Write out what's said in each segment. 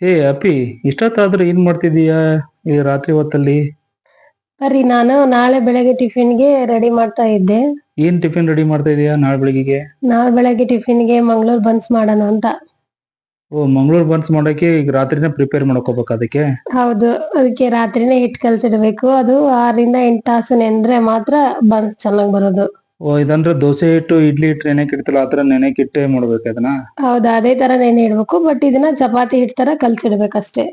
ಹೇ ಅಪಿ ಇಷ್ಟೊತ್ತಾದ್ರೂ ಏನ್ ಮಾಡ್ತಿದೀಯಾ ಈ ರಾತ್ರಿ ಹೊತ್ತಲ್ಲಿ? ಅರಿ ನಾನು ನಾಳೆ ಬೆಳಗ್ಗೆ ಟಿಫಿನ್ಗೆ ರೆಡಿ ಮಾಡ್ತಾ ಇದ್ದೆ. ಏನ್ ಟಿಫಿನ್ ರೆಡಿ ಮಾಡ್ತಾ ಇದೀಯಾ ನಾಳೆ ಬೆಳಿಗ್ಗೆಗೆ? ನಾಳೆ ಬೆಳಗ್ಗೆ ಟಿಫಿನ್ಗೆ ಮಂಗಳೂರು ಬನ್ಸ್ ಮಾಡೋಣ ಅಂತ. ಓ ಮಂಗಳೂರು ಬನ್ಸ್ ಮಾಡೋಕೆ ಈಗ ರಾತ್ರಿನೇ ಪ್ರಿಪೇರ್ ಮಾಡ್ಕೋಬೇಕು ಅದಕ್ಕೆ? ಹೌದು ಅದಕ್ಕೆ ರಾತ್ರಿನೇ ಹಿಟ್ಟು ಕಲ್ಸಿಡ್ಬೇಕು ಅದು ಆರರಿಂದ ಎಂಟು ತಾಸು ನೆಂದ್ರೆ ಮಾತ್ರ ಬನ್ಸ್ ಚೆನ್ನಾಗಿ ಬರೋದು. ಓ ಇದಂದ್ರೆ ದೋಸೆ ಹಿಟ್ಟು ಇಡ್ಲಿ ಹಿಟ್ಟು ನೆನೆಕ್ ಇಡ್ತಲ್ಲ ಆತರ ನೆನೆಕ್ ಇಟ್ಟೆ ಮಾಡ್ಬೇಕು ಅದನ್ನ? ಹೌದಾ ಅದೇ ತರ ನೆನೆ ಇಡ್ಬೇಕು ಬಟ್ ಇದನ್ನ ಚಪಾತಿ ಹಿಟ್ ತರ ಕಲ್ಸಿಡ್ಬೇಕಷ್ಟೇ.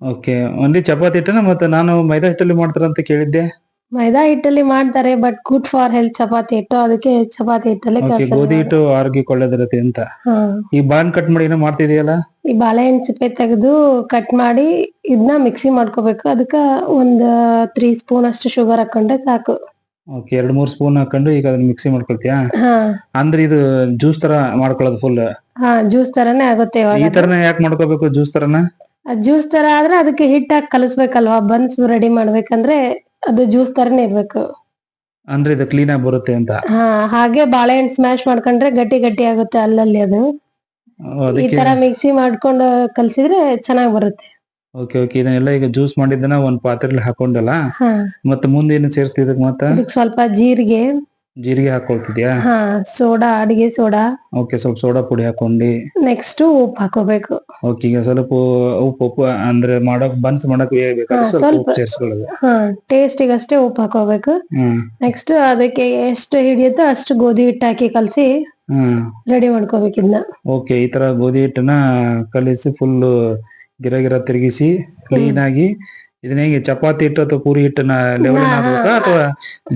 ಓಕೆ ಒಂದೇ ಚಪಾತಿ ಹಿಟ್ಟನ ಮತ್ತೆ ನಾನು ಮೈದಾ ಹಿಟ್ಟಲ್ಲಿ ಮಾಡ್ತಾರ ಅಂತ ಕೇಳಿದ್ದೆ. ಮೈದಾ ಹಿಟ್ಟಲ್ಲಿ ಮಾಡ್ತಾರೆ but good for health chapati ಹಿಟ್ಟು ಅದಕ್ಕೆ ಚಪಾತಿ ಹಿಟ್ಟಲ್ಲಿ ಓಕೆ ಗೋಧಿ ಹಿಟ್ಟು ಆರೋಗ್ಯಕ್ಕೆ ಒಳ್ಳೇದಿರುತ್ತೆ ಅಂತ. ಹಾ. ಈ ಬಾಣ್ ಕಟ್ ಮಾಡಿ ಏನೋ ಮಾಡ್ತಿದೀಯಲ್ಲ? ಈ ಬಾಳೆಹಣ್ಣು ಸಿಪ್ಪೆ ತೆಗೆದು ಕಟ್ ಮಾಡಿ ಇದನ್ನ ಮಿಕ್ಸಿ ಮಾಡ್ಕೋಬೇಕು ಅದಕ್ಕ ಒಂದ್ ತ್ರೀ ಸ್ಪೂನ್ ಅಷ್ಟು ಶುಗರ್ ಹಾಕೊಂಡ್ರೆ ಸಾಕು. ಓಕೆ ಎರಡ್ ಮೂರ್ ಸ್ಪೂನ್ ಹಾಕೊಂಡು ಈಗ ಅದನ್ನ ಮಿಕ್ಸಿ ಮಾಡ್ಕೊಳ್ತೀಯಾ? ಹಾ. ಅಂದ್ರೆ ಇದು ಜ್ಯೂಸ್ ತರ ಮಾಡ್ಕೊಳ್ಳೋದು ಫುಲ್ ಹಾ ಜ್ಯೂಸ್ ತರಾನೇ ಆಗುತ್ತೆ ಈ ಇವಾಗ ತರನೇ ಯಾಕೆ ಮಾಡ್ಕೋಬೇಕು ಜ್ಯೂಸ್ ತರನ? ಜ್ಯೂಸ್ ತರ ಆದ್ರೆ ಅದಕ್ಕೆ ಹಿಟ್ಟಾಕಿ ಕಲಸ್ಬೇಕಲ್ವಾ? ಬನ್ಸ್ ರೆಡಿ ಮಾಡ್ಬೇಕಂದ್ರೆ ಅದು ಜ್ಯೂಸ್ ತರನೇ ಇರ್ಬೇಕು. ಅಂದ್ರೆ ಇದು ಕ್ಲೀನ್ ಆಗಿ ಬರುತ್ತೆ ಅಂತ? ಹಾ ಹಾಗೆ ಬಾಳೆಹಣ್ಣು ಸ್ಮ್ಯಾಶ್ ಮಾಡ್ಕೊಂಡ್ರೆ ಗಟ್ಟಿ ಗಟ್ಟಿ ಆಗುತ್ತೆ ಅಲ್ಲಲ್ಲಿ ಅದು. ಓ, ಈ ಅದಕ್ಕೆ ತರ ಮಿಕ್ಸಿ ಮಾಡ್ಕೊಂಡು ಕಲ್ಸಿದ್ರೆ ಚೆನ್ನಾಗಿ ಬರುತ್ತೆ. ಓಕೆ ಓಕೆ ಇದನ್ನೆಲ್ಲ ಈಗ ಜ್ಯೂಸ್ ಮಾಡಿದ್ದನ್ನ ಒಂದ್ ಪಾತ್ರೆಲಿ ಹಾಕೊಂಡಲ್ಲ? ಮತ್ತೆ ಮುಂದೆ ಏನು ಮತ್ತ? ಸ್ವಲ್ಪ ಜೀರಿಗೆ. ಜೀರಿಗೆ ಹಾಕೊಳ್ತಿದ್ಯಾ? ಸೋಡಾ ಅಡಿಗೆ ಸೋಡಾ. ಓಕೆ ಸ್ವಲ್ಪ ಸೋಡಾ ಪುಡಿ ಹಾಕೊಂಡಿ. ನೆಕ್ಸ್ಟ್ ಉಪ್ಪು ಹಾಕೋಬೇಕು. ಓಕೆ ಈಗ ಸ್ವಲ್ಪ ಉಪ್ಪು ಉಪ್ಪು ಅಂದ್ರೆ ಮಾಡಕ್ ಬನ್ಸ್ ಮಾಡಕ್ ಸ್ವಲ್ಪ ಸೇರಿಸ್ಕೊಳ್ಳೋದು. ಹಾ ಟೇಸ್ಟಿಗಷ್ಟೇ ಉಪ್ಪು ಹಾಕೋಬೇಕು. ನೆಕ್ಸ್ಟ್ ಅದಕ್ಕೆ ಎಷ್ಟು ಹಿಡಿಯುತ್ತೋ ಅಷ್ಟು ಗೋಧಿ ಹಿಟ್ಟು ಹಾಕಿ ಕಲಸಿ ರೆಡಿ ಮಾಡ್ಕೋಬೇಕು ಇದನ್ನ ಓಕೆ ಈ ತರ ಗೋಧಿ ಹಿಟ್ಟನ್ನ ಕಲಿಸಿ ಫುಲ್ ಗಿರ ಗಿರ ತಿರುಗಿಸಿ ಕ್ಲೀನ್ ಆಗಿ ಇದನ್ನ ಹೇಗೆ ಚಪಾತಿ ಹಿಟ್ಟು ಅಥವಾ ಪೂರಿ ಹಿಟ್ಟನ್ನ ಲೆವೆಲ್ ಮಾಡ್ಬೇಕಾ ಅಥವಾ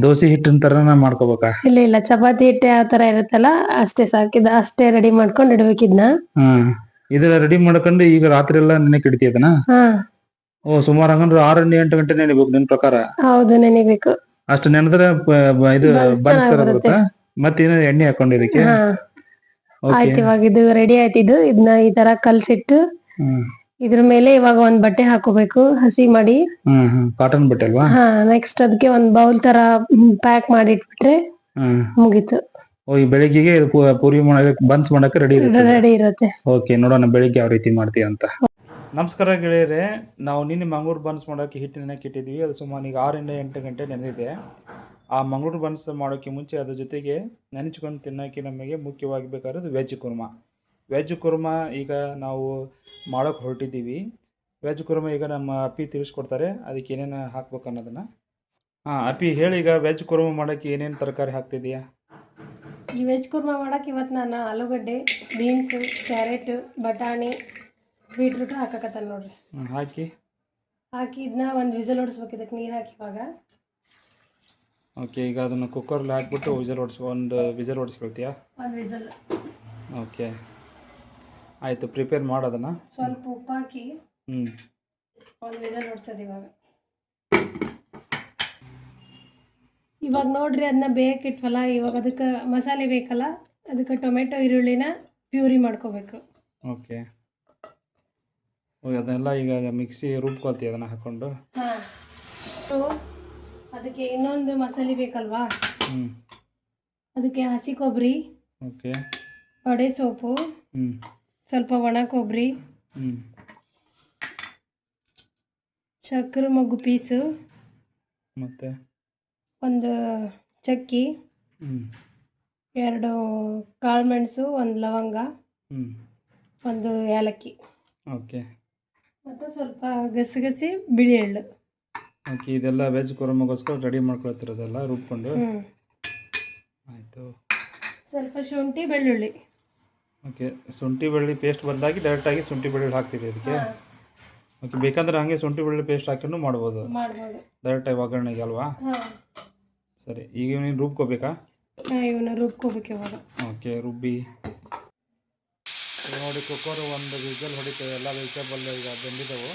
ದೋಸೆ ಹಿಟ್ಟಿನ ತರನ ಮಾಡ್ಕೋಬೇಕಾ? ಇಲ್ಲ ಇಲ್ಲ. ಚಪಾತಿ ಹಿಟ್ಟು ಯಾವ ತರ ಇರುತ್ತಲ್ಲ ಅಷ್ಟೇ ಸಾಕಿದ ಅಷ್ಟೇ ರೆಡಿ ಮಾಡ್ಕೊಂಡು ಇಡ್ಬೇಕು ಇದನ್ನ. ಇದನ್ನ ರೆಡಿ ಮಾಡ್ಕೊಂಡು ಈಗ ರಾತ್ರಿ ಎಲ್ಲ ನೆನೆ ಇಡ್ತಿ ಓ ಸುಮಾರು ಹಂಗಂದ್ರೆ ಆರರಿಂದ ಎಂಟು ಗಂಟೆ ನೆನಿಬೇಕು ನಿನ್ ಪ್ರಕಾರ? ಹೌದು ನೆನಿಬೇಕು. ಅಷ್ಟು ನೆನೆದ್ರೆ ಇದು ಬರುತ್ತೆ. ಮತ್ತೆ ಏನೋ ಎಣ್ಣೆ ಹಾಕೊಂಡು ಇದಕ್ಕೆ ಆಯ್ತು ಇವಾಗ ಇದು ರೆಡಿ ಆಯ್ತು. ಇದು ಇದನ್ನ ಈ ತರ ಕಲ್ಸಿಟ್ಟು ಹ್ಮ್. ಇದ್ರ ಮೇಲೆ ಇವಾಗ ಒಂದ್ ಬಟ್ಟೆ ಹಾಕೋಬೇಕು ಹಸಿ ಮಾಡಿ. ಕಾಟನ್ ಬಟ್ಟೆ ಅಲ್ವಾ? ಹಾ ನೆಕ್ಸ್ಟ್ ಅದಕ್ಕೆ ಒಂದ್ ಬೌಲ್ ತರ ಪ್ಯಾಕ್ ಮಾಡಿ ಇಟ್ಬಿಟ್ರೆ ಹ್ಮ್. ಮುಗೀತು. ಓ ಈ ಬೆಳಿಗ್ಗೆಗೆ ಪೂರಿ ಮಾಡಕ್ಕೆ ಬನ್ಸ್ ಮಾಡಕ್ಕೆ ರೆಡಿ ಇರುತ್ತೆ. ರೆಡಿ ಇರುತ್ತೆ. ಓಕೆ ನೋಡೋಣ ಬೆಳಿಗ್ಗೆ ಯಾವ ರೀತಿ ಮಾಡ್ತೀಯ ಅಂತ. ನಮಸ್ಕಾರ ಗೆಳೆಯರೇ ನಾವು ನಿನ್ನೆ ಮಂಗಳೂರು ಬನ್ಸ್ ಮಾಡೋಕ್ಕೆ ಹಿಟ್ಟು ನೆನಕಿಟ್ಟಿದ್ವಿ ಇಟ್ಟಿದ್ವಿ ಅದು ಸುಮಾರು ಈಗ ಆರರಿಂದ ಎಂಟು ಗಂಟೆ ನೆನೆದಿದೆ. ಆ ಮಂಗಳೂರು ಬನ್ಸ್ ಮಾಡೋಕ್ಕೆ ಮುಂಚೆ ಅದ್ರ ಜೊತೆಗೆ ನೆನೆಚ್ಕೊಂಡು ತಿನ್ನೋಕ್ಕೆ ನಮಗೆ ಮುಖ್ಯವಾಗಿ ಬೇಕಾಗಿರೋದು ವೆಜ್ ಕುರ್ಮಾ. ವೆಜ್ ಕುರ್ಮಾ ಈಗ ನಾವು ಮಾಡೋಕ್ಕೆ ಹೊರಟಿದ್ದೀವಿ. ವೆಜ್ ಕುರ್ಮ ಈಗ ನಮ್ಮ ಅಪ್ಪಿ ತಿಳಿಸ್ಕೊಡ್ತಾರೆ ಅದಕ್ಕೆ ಏನೇನು ಹಾಕ್ಬೇಕು ಅನ್ನೋದನ್ನು. ಹಾಂ ಅಪ್ಪಿ ಹೇಳಿ ಈಗ ವೆಜ್ ಕುರ್ಮ ಮಾಡೋಕ್ಕೆ ಏನೇನು ತರಕಾರಿ ಹಾಕ್ತಿದೀಯಾ ಈ ವೆಜ್ ಕುರ್ಮಾ ಮಾಡಕ್ಕೆ ಇವತ್ತು ನಾನು ಆಲೂಗಡ್ಡೆ ಬೀನ್ಸು ಕ್ಯಾರೆಟು ಬಟಾಣಿ ಬೀಟ್ರೂಟು ಹಾಕಕತ್ತಾನ ನೋಡ್ರಿ. ಹ್ಮ್, ಹಾಕಿ. ಹಾಕಿ ಇದನ್ನ ಒಂದು ವಿಸಲ್ ಹೊಡಿಸ್ಬೇಕು ಇದಕ್ಕೆ ನೀರು ಹಾಕಿ ಇವಾಗ. ಓಕೆ ಈಗ ಅದನ್ನು ಕುಕ್ಕರ್ಲಿ ಹಾಕ್ಬಿಟ್ಟು ವಿಸಲ್ ಹೊಡ್ಸ್ ಒಂದು ವಿಸಲ್ ಹೊಡಿಸ್ಕೊಳ್ತೀಯಾ ಒಂದು ವಿಸಲ್. ಓಕೆ. ಆಯಿತು ಪ್ರಿಪೇರ್ ಮಾಡೋದನ್ನ? ಸ್ವಲ್ಪ ಉಪ್ಪು ಹಾಕಿ ಹ್ಞೂ ಒಂದು ಇವಾಗ. ಇವಾಗ ನೋಡ್ರಿ ಅದನ್ನ ಬೇಕಿಟ್ವಲ್ಲ ಇವಾಗ ಅದಕ್ಕೆ ಮಸಾಲೆ ಬೇಕಲ್ಲ ಅದಕ್ಕೆ ಟೊಮೆಟೊ ಈರುಳ್ಳಿನ ಪ್ಯೂರಿ ಮಾಡ್ಕೋಬೇಕು. ಓಕೆ. ಅದನ್ನೆಲ್ಲ ಈಗ ಮಿಕ್ಸಿ ರುಬ್ಕೊಳ್ತೀವಿ ಅದನ್ನ ಹಾಕೊಂಡು? ಹಾಂ. ಅದಕ್ಕೆ ಇನ್ನೊಂದು ಮಸಾಲೆ ಬೇಕಲ್ವಾ? ಅದಕ್ಕೆ ಹಸಿ ಕೊಬ್ಬರಿ ಓಕೆ. ಬಡೆ ಸೋಪು ಹ್ಞೂ ಸ್ವಲ್ಪ ಒಣ ಕೊಬ್ಬರಿ ಚಕ್ರ ಮಗ್ಗು ಪೀಸು. ಮತ್ತು? ಒಂದು ಚಕ್ಕಿ. ಎರಡು ಕಾಳು ಮೆಣಸು ಒಂದು ಲವಂಗ. ಒಂದು ಏಲಕ್ಕಿ. ಓಕೆ. ಮತ್ತು ಸ್ವಲ್ಪ ಗಸಗಸಿ ಬಿಳಿ ಎಳ್ಳು ಓಕೆ ಇದೆಲ್ಲ ವೆಜ್ ಕುರ್ಮಗೋಸ್ಕರ ರೆಡಿ ಮಾಡ್ಕೊಳ್ತಿರೋದೆಲ್ಲ ರುಬ್ಕೊಂಡು? ಆಯಿತು. ಸ್ವಲ್ಪ ಶುಂಠಿ ಬೆಳ್ಳುಳ್ಳಿ. ಓಕೆ ಶುಂಠಿ ಬೆಳ್ಳಿ ಪೇಸ್ಟ್ ಬದಲಾಗಿ ಡೈರೆಕ್ಟಾಗಿ ಶುಂಠಿ ಬೆಳ್ಳುಳ್ಳಿ ಹಾಕ್ತಿದೆ ಅದಕ್ಕೆ ಓಕೆ ಬೇಕಂದ್ರೆ ಹಾಗೆ ಶುಂಠಿ ಬೆಳ್ಳುಳ್ಳಿ ಪೇಸ್ಟ್ ಹಾಕಿನೂ ಮಾಡ್ಬೋದು. ಡೈರೆಕ್ಟಾಗಿ ಒಗ್ಗರಣೆಗೆ ಅಲ್ವಾ? ಸರಿ ಈಗ ನೀನು ರುಬ್ಕೋಬೇಕಾ? ಇವನ್ನ ರುಬ್ಕೋಬೇಕು ಇವಾಗ. ಓಕೆ ರುಬ್ಬಿ. ನೋಡಿ ಕುಕ್ಕರು ಒಂದು ವಿಜಲ್ ಹೊಡಿತೇವೆ ಎಲ್ಲ ವೆಜಿಟೇಬಲ್ ಈಗ ಬೆಂದಿದ್ದವು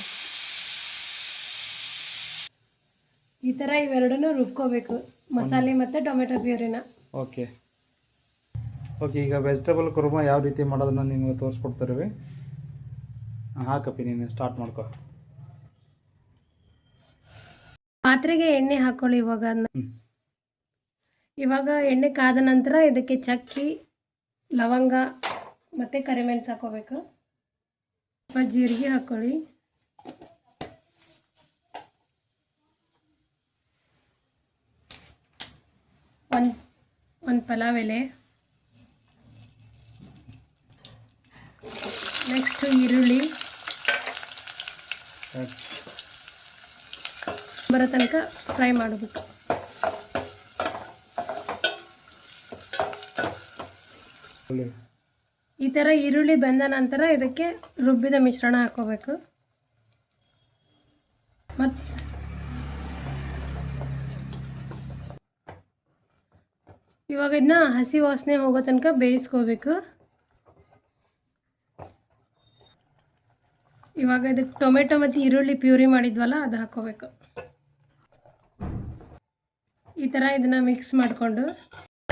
ಈ ಥರ ಇವೆರಡನ್ನೂ ರುಬ್ಕೋಬೇಕು. ಮಸಾಲೆ ಮತ್ತು ಟೊಮೆಟೊ ಪ್ಯೂರಿನ. ಓಕೆ. ಓಕೆ ಈಗ ವೆಜಿಟೇಬಲ್ ಕುರ್ಮ ಯಾವ ರೀತಿ ಮಾಡೋದನ್ನ ನಿಮಗೆ ತೋರಿಸ್ಕೊಡ್ತಿರ್ವಿ? ಹಾಕಪ್ಪಿ ನೀನು ಸ್ಟಾರ್ಟ್ ಮಾಡ್ಕೊ. ಪಾತ್ರೆಗೆ ಎಣ್ಣೆ ಹಾಕೊಳ್ಳಿ ಇವಾಗ. ಇವಾಗ ಎಣ್ಣೆ ಕಾದ ನಂತರ ಇದಕ್ಕೆ ಚಕ್ಕಿ ಲವಂಗ ಮತ್ತು ಕರಿಮೆಣಸು ಹಾಕೋಬೇಕು. ಸ್ವಲ್ಪ ಜೀರಿಗೆ ಹಾಕೊಳ್ಳಿ. ಒಂದು ಒಂದು ಪಲಾವ್ ಎಲೆ. ನೆಕ್ಸ್ಟು ಈರುಳ್ಳಿ. ಬರೋ ತನಕ ಫ್ರೈ ಮಾಡಬೇಕು. ಈ ಥರ ಈರುಳ್ಳಿ ಬೆಂದ ನಂತರ ಇದಕ್ಕೆ ರುಬ್ಬಿದ ಮಿಶ್ರಣ ಹಾಕೋಬೇಕು. ಮತ್ತು ಇವಾಗ ಇದನ್ನ ಹಸಿ ವಾಸನೆ ಹೋಗೋ ತನಕ ಬೇಯಿಸ್ಕೋಬೇಕು. ಇವಾಗ ಇದಕ್ಕೆ ಟೊಮೆಟೊ ಮತ್ತು ಈರುಳ್ಳಿ ಪ್ಯೂರಿ ಮಾಡಿದ್ವಲ್ಲ, ಅದು ಹಾಕೋಬೇಕು. ಈ ಥರ ಇದನ್ನು ಮಿಕ್ಸ್ ಮಾಡಿಕೊಂಡು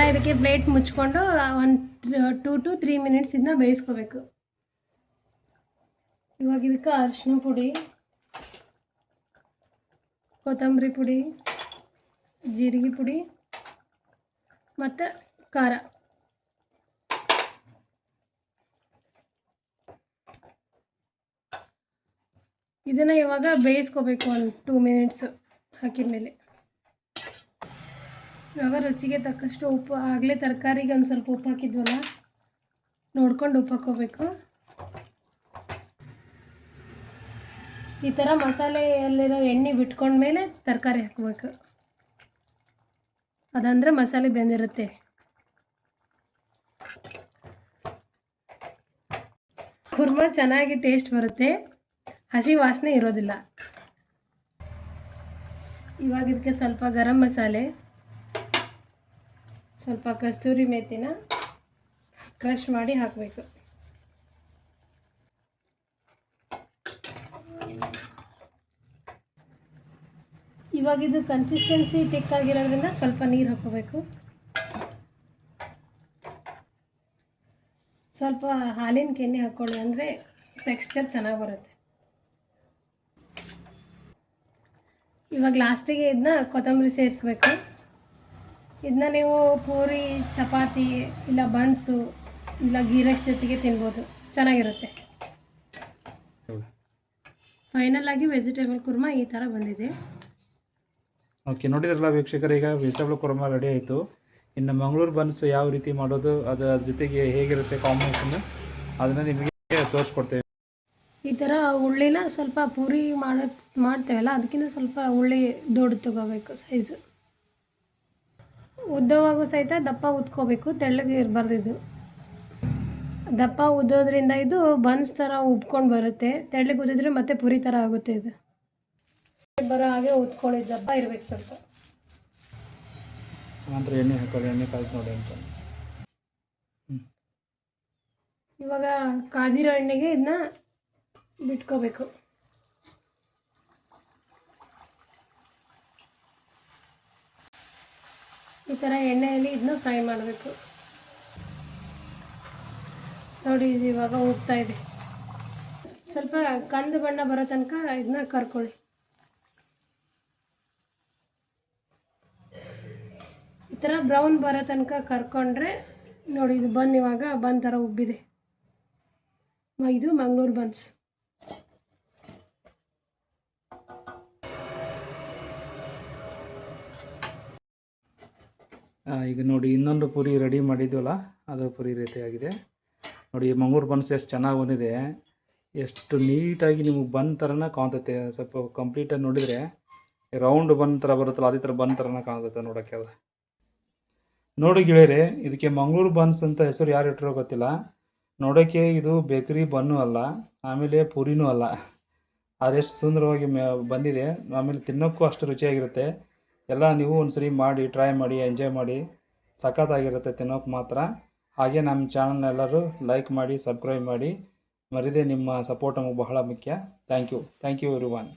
ಇದಕ್ಕೆ ಪ್ಲೇಟ್ ಮುಚ್ಕೊಂಡು, ಒಂದು ಟೂ ಟು ತ್ರೀ ಮಿನಿಟ್ಸ್ ಇದನ್ನ ಬೇಯಿಸ್ಕೋಬೇಕು. ಇವಾಗ ಇದಕ್ಕೆ ಅರಿಶಿನ ಪುಡಿ, ಕೊತ್ತಂಬರಿ ಪುಡಿ, ಜೀರಿಗೆ ಪುಡಿ, ಮತ್ತು ಖಾರ. ಇದನ್ನು ಇವಾಗ ಬೇಯಿಸ್ಕೋಬೇಕು ಒಂದು ಟೂ ಮಿನಿಟ್ಸು ಹಾಕಿದ ಮೇಲೆ. ಇವಾಗ ರುಚಿಗೆ ತಕ್ಕಷ್ಟು ಉಪ್ಪು, ಆಗಲೇ ತರಕಾರಿಗೆ ಒಂದು ಸ್ವಲ್ಪ ಉಪ್ಪು ಹಾಕಿದ್ವಲ್ಲ, ನೋಡ್ಕೊಂಡು ಉಪ್ಪು ಹಾಕೋಬೇಕು ಈ ಥರ ಮಸಾಲೆಯಲ್ಲಿರೋ ಎಣ್ಣೆ ಬಿಟ್ಕೊಂಡ್ಮೇಲೆ ತರಕಾರಿ ಹಾಕಬೇಕು. ಅದಂದರೆ ಮಸಾಲೆ ಬೆಂದಿರುತ್ತೆ. ಕುರ್ಮಾ ಚೆನ್ನಾಗಿ ಟೇಸ್ಟ್ ಬರುತ್ತೆ. ಹಸಿ ವಾಸನೆ ಇರೋದಿಲ್ಲ. ಇವಾಗ ಇದಕ್ಕೆ ಸ್ವಲ್ಪ ಗರಂ ಮಸಾಲೆ, ಸ್ವಲ್ಪ ಕಸ್ತೂರಿ ಮೆಥಿನ ಕ್ರಷ್ ಮಾಡಿ ಹಾಕಬೇಕು. ಇವಾಗ ಇದು ಕನ್ಸಿಸ್ಟೆನ್ಸಿ ತಿಕ್ಕಾಗಿರೋದ್ರಿಂದ ಸ್ವಲ್ಪ ನೀರು ಹಾಕೋಬೇಕು ಸ್ವಲ್ಪ ಹಾಲಿನ ಕೆನೆ ಹಾಕ್ಕೊಳ್ಳಿ ಅಂದರೆ ಟೆಕ್ಸ್ಚರ್ ಚೆನ್ನಾಗಿ ಬರುತ್ತೆ. ಇವಾಗ ಲಾಸ್ಟಿಗೆ ಇದನ್ನ ಕೊತ್ತಂಬರಿ ಸೇರಿಸ್ಬೇಕು. ಇದನ್ನ ನೀವು ಪೂರಿ, ಚಪಾತಿ, ಇಲ್ಲ ಬನ್ಸು, ಇಲ್ಲ ಗೀ ರೈಸ್ ಜೊತೆಗೆ ತಿನ್ಬೋದು. ಚೆನ್ನಾಗಿರುತ್ತೆ. ಫೈನಲ್ ಆಗಿ ವೆಜಿಟೇಬಲ್ ಕುರ್ಮಾ ಈ ಥರ ಬಂದಿದೆ. ಓಕೆ ನೋಡಿದ್ರಲ್ಲ ವೀಕ್ಷಕರು, ಈಗ ವೆಜಿಟೇಬಲ್ ಕುರ್ಮಾ ರೆಡಿ ಆಯಿತು. ಇನ್ನು ಮಂಗಳೂರು ಬನ್ಸು ಯಾವ ರೀತಿ ಮಾಡೋದು, ಅದರ ಜೊತೆಗೆ ಹೇಗಿರುತ್ತೆ ಕಾಂಬಿನೇಷನ್ ಅದನ್ನು ನಿಮಗೆ ತೋರಿಸ್ಕೊಡ್ತೇವೆ. ಈ ಥರ ಉಳ್ಳಿನ ಸ್ವಲ್ಪ ಪೂರಿ ಮಾಡೋ ಮಾಡ್ತೇವಲ್ಲ ಅದಕ್ಕಿಂತ ಸ್ವಲ್ಪ ಉಳ್ಳಿ ದೊಡ್ಡ ತಗೋಬೇಕು ಸೈಜು ಉದ್ದವಾಗೂ ಸಹಿತ ದಪ್ಪ ಉದ್ಕೋಬೇಕು ತೆಳ್ಳಗೆ ಇರಬಾರ್ದು ಇದು. ದಪ್ಪ ಉದ್ದೋದ್ರಿಂದ ಇದು ಬನ್ಸ್ ಥರ ಉಬ್ಕೊಂಡು ಬರುತ್ತೆ ತೆಳ್ಳಗೆ ಉದ್ದಿದ್ರೆ ಮತ್ತೆ ಪುರಿ ಥರ ಆಗುತ್ತೆ ಇದು. ಬರೋ ಹಾಗೆ ಉದ್ಕೊಳ್ಳಿ ದಪ್ಪ ಇರಬೇಕು ಸ್ವಲ್ಪ. ನಂತರ ಎಣ್ಣೆ ಹಾಕೊಳ್ಳಿ ಎಣ್ಣೆ ಕಾಯ್ತು ನೋಡಿ ಅಂತ. ಇವಾಗ ಕಾದಿರೋ ಎಣ್ಣೆಗೆ ಇದನ್ನ ಬಿಟ್ಕೋಬೇಕು. ಈ ಥರ ಎಣ್ಣೆಯಲ್ಲಿ ಇದನ್ನ ಫ್ರೈ ಮಾಡಬೇಕು. ನೋಡಿ, ಇದು ಇವಾಗ ಹೋಗ್ತಾ ಇದೆ. ಸ್ವಲ್ಪ ಕಂದು ಬಣ್ಣ ಬರೋ ತನಕ ಇದನ್ನ ಕರ್ಕೊಳ್ಳಿ. ಈ ಥರ ಬ್ರೌನ್ ಬರೋ ತನಕ ಕರ್ಕೊಂಡ್ರೆ, ನೋಡಿ, ಇದು ಬನ್ ಇವಾಗ ಬನ್ ಥರ ಉಬ್ಬಿದೆ. ಇದು ಮಂಗಳೂರು ಬನ್ಸ್. ಈಗ ನೋಡಿ, ಇನ್ನೊಂದು ಪುರಿ ರೆಡಿ ಮಾಡಿದ್ವಲ್ಲ, ಅದು ಪುರಿ ರೀತಿ ಆಗಿದೆ ನೋಡಿ ಮಂಗ್ಳೂರು ಬನ್ಸ್ ಎಷ್ಟು ಚೆನ್ನಾಗಿ ಬಂದಿದೆ. ಎಷ್ಟು ನೀಟಾಗಿ ನಿಮಗೆ ಬಂದ ಥರನೇ ಕಾಣ್ತೈತೆ. ಸ್ವಲ್ಪ ಕಂಪ್ಲೀಟಾಗಿ ನೋಡಿದರೆ ರೌಂಡ್ ಬಂದ ಥರ ಬರುತ್ತಲ್ಲ, ಅದೇ ಥರ ಬಂದ ಥರನೇ ಕಾಣ್ತೈತೆ ನೋಡೋಕ್ಕೆ ಅದು. ನೋಡಿ ಗೆಳೆಯರೆ, ಇದಕ್ಕೆ ಮಂಗ್ಳೂರು ಬನ್ಸ್ ಅಂತ ಹೆಸರು ಯಾರು ಇಟ್ಟರೋ ಗೊತ್ತಿಲ್ಲ. ನೋಡೋಕ್ಕೆ ಇದು ಬೇಕರಿ ಬನ್ನು ಅಲ್ಲ, ಆಮೇಲೆ ಪುರಿನೂ ಅಲ್ಲ. ಅದೆಷ್ಟು ಸುಂದರವಾಗಿ ಬಂದಿದೆ. ಆಮೇಲೆ ತಿನ್ನೋಕ್ಕೂ ಅಷ್ಟು ರುಚಿಯಾಗಿರುತ್ತೆ. ಎಲ್ಲ ನೀವು ಒಂದ್ಸರಿ ಮಾಡಿ ಟ್ರೈ ಮಾಡಿ ಎಂಜಾಯ್ ಮಾಡಿ. ಸಖತ್ತಾಗಿರುತ್ತೆ ತಿನ್ನೋಕೆ ಮಾತ್ರ. ಹಾಗೆ ನಮ್ಮ ಚಾನಲ್ನ ಎಲ್ಲರೂ ಲೈಕ್ ಮಾಡಿ ಸಬ್ಸ್ಕ್ರೈಬ್ ಮಾಡಿ. ಮರಿದೇ ನಿಮ್ಮ ಸಪೋರ್ಟ್ ನಮಗೆ ಬಹಳ ಮುಖ್ಯ. Thank you thank you everyone